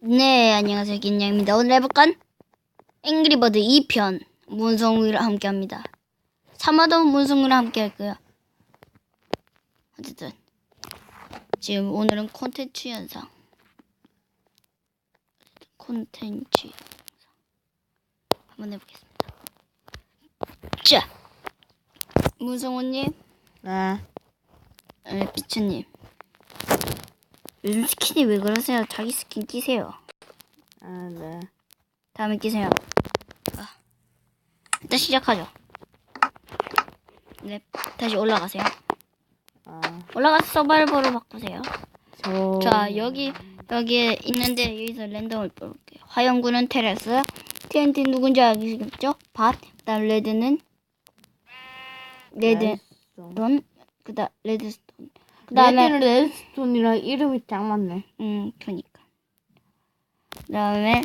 네, 안녕하세요. 긴양입니다. 오늘 해볼 건 앵그리버드 2편 문성우랑 함께 합니다. 3화도 문성우랑 함께 할 거예요. 어쨌든 지금 오늘은 콘텐츠 현상. 콘텐츠 현상. 한번 해보겠습니다. 자, 문성우님, 네. 에, 비추님. 요즘 스킨이 왜 그러세요? 자기 스킨 끼세요. 아, 네. 다음에 끼세요. 아. 일단 시작하죠. 네, 다시 올라가세요. 아, 올라가서 서바이벌로 바꾸세요. 저. 자, 여기, 여기에 있는데, 여기서 랜덤을 뽑을게요. 화영구는 테라스, TNT 누군지 아시겠죠? 밭, 그 다음 레드는, 레드, 돈, 그 다음, 레드스톤. 그 다음에, 레드는 레드스톤이랑 이름이 딱 맞네. 음, 그니까. 그 다음에,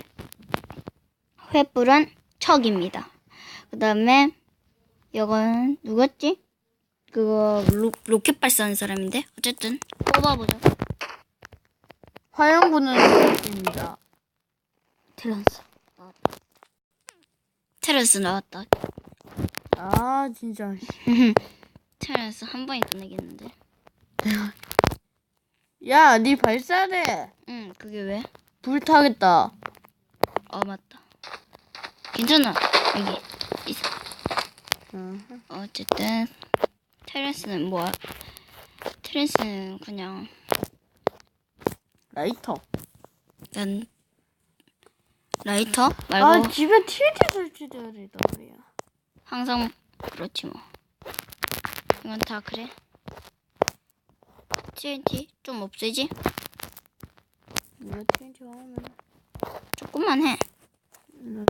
횃불은 척입니다. 그 다음에, 이건 누구였지? 그거, 로, 로켓 발사하는 사람인데? 어쨌든, 뽑아보죠. 화영구는 레드입니다. 테란스. 테란스 나왔다. 아, 진짜. 테란스 한 번에 끝내겠는데? 야, 니 발사대. 응, 그게 왜? 불타겠다. 어, 맞다. 괜찮아. 여기, 있어. 응. 어쨌든, 테란스는 뭐야? 테란스는 그냥, 라이터. 난, 라이터? 말고, 아, 집에 TNT 설치되어 있다고요. 항상 그렇지 뭐. 이건 다 그래. TNT 좀 없애지? 이거 TNT 하면. 조금만 해. 음.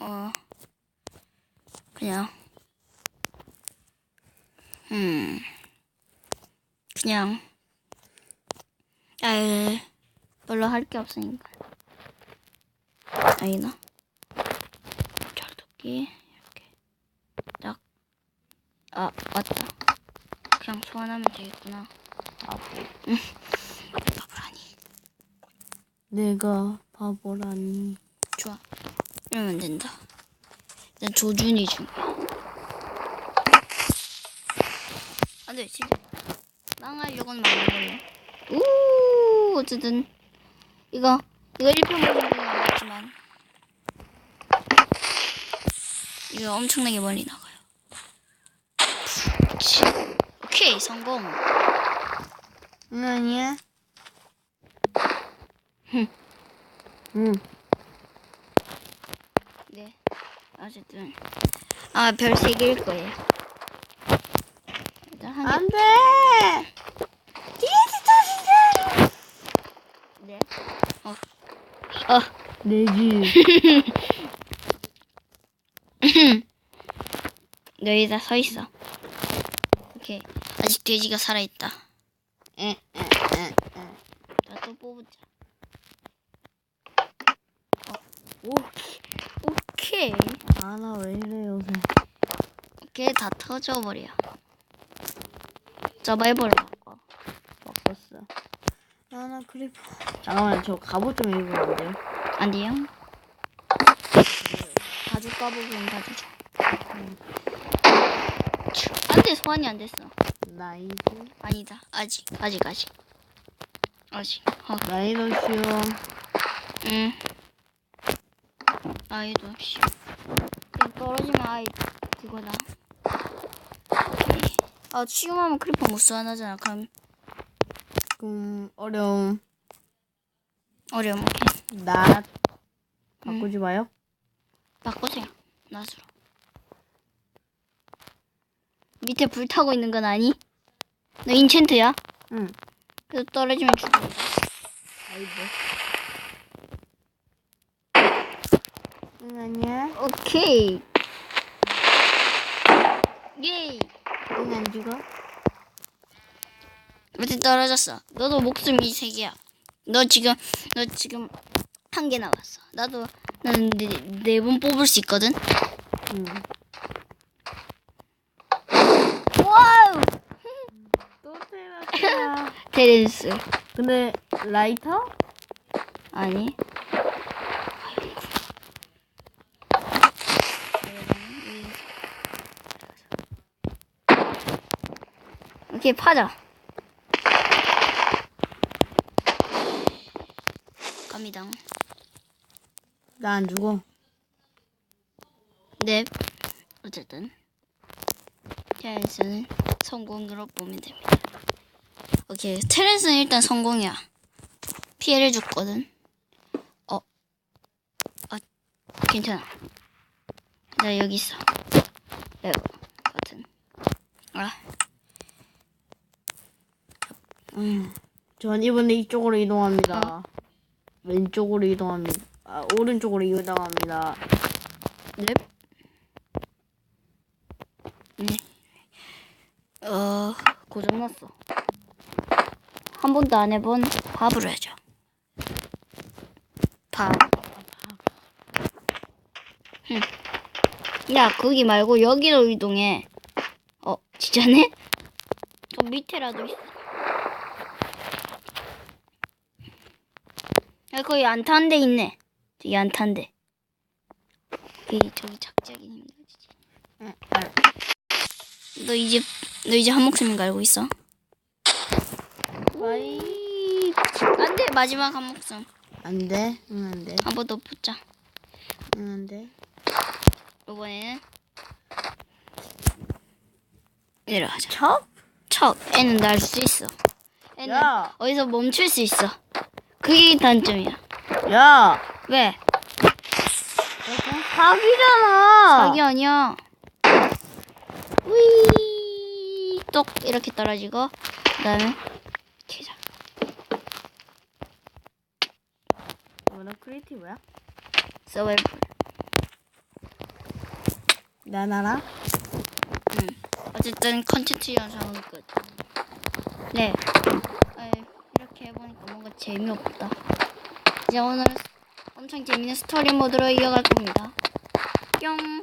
어, 그냥, 음, 그냥, 아, 별로 할 게 없으니까. 이렇게, 딱, 아, 맞다. 그냥 소환하면 되겠구나. 바보. 바보라니. 내가 바보라니. 좋아. 이러면 된다. 일단 조준이 중요해. 안 돼, 진짜. 망하려고는 많은 걸로. 우, 어쨌든. 이거, 이거 1편 보는 건 아니지만. 이거 엄청나게 멀리 나가 요. 치. 오케이, 성공. 응, 아니야? 흠. 응. 네. 어쨌든. 아, 별 3개일 거예요. 일단 한 개. 안 돼! 네. 어. 어. 내지. 여기다 서 있어. 오케이. 아직 돼지가 살아있다. 에, 에, 에, 에. 자, 또 뽑자. 어. 오케이. 오케이. 아, 나 왜 이래, 요새. 오케이, 다 터져버려. 서바이벌 바꿔. 바꿨어. 아, 나 크리퍼. 잠깐만, 저 갑옷 좀 입으면 안 돼요? 안 돼요? 가죽 까보기는 다 주죠. 안 돼, 소환이 안 됐어. 나이스. 아니다. 아직, 아직, 아직. 아직. 어, 쉬워. 응. 아이도 씨. 떨어지면 아이 그거다. 오케이. 아 지금하면 크리퍼 못 소환하잖아. 그럼 좀 어려움. 어려움 오케이. 나 바꾸지 마요. 바꾸세요. 낫으로. 밑에 불 타고 있는 건 아니? 너 인챈트야? 응. 그래서 떨어지면 죽는다. 아이고. 응, 아니야? 오케이. 예이. 응, 안 죽어? 밑에 떨어졌어. 너도 목숨 이 세 개야. 너 지금 너 지금 한 개 남았어. 나도 나는 네번 뽑을 수 있거든. 응. 테렌스. 근데 라이터? 아니. 이렇게 파자. 갑니다. 나 안 죽어. 네. 어쨌든 테렌스는 성공으로 보면 됩니다. 오케이. 테렌스는 일단 성공이야. 피해를 줬거든. 어. 아, 괜찮아. 나 여기 있어. 레고 버튼. 아, 음. 전 이번에 이쪽으로 이동합니다. 왼쪽으로 이동합니다. 아, 오른쪽으로 이동합니다. 넵. 네. 어, 고장났어. 한 번도 안 해본 밥을 해줘. 밥. 흠. 야, 거기 말고 여기로 이동해. 어, 진짜네? 저 밑에라도 있어. 야, 거기 안탄데 있네. 저기 안탄 데. 저기, 저기 작작이 힘들지. 응, 알. 너 이제 너 이제 한 목숨인 거 알고 있어? 와이. 안돼 마지막 한 목숨 안 돼. 응, 안 돼. 한 번 더 붙자. 응, 안 돼. 이번에는 내려가자. 척? 척 애는 날 수 있어. 애는 야. 어디서 멈출 수 있어. 그게 단점이야. 야! 왜? 사기잖아! 자기 아니야. 위. 똑 이렇게 떨어지고 그다음에 계좌. 뭐나 크리에이티브야? 서바이벌. 나나라? 음. 어쨌든 컨텐츠 영상은 끝. 네. 에이, 이렇게 해보니까 뭔가 재미없다. 이제 오늘 엄청 재밌는 스토리 모드로 이어갈 겁니다. 뿅.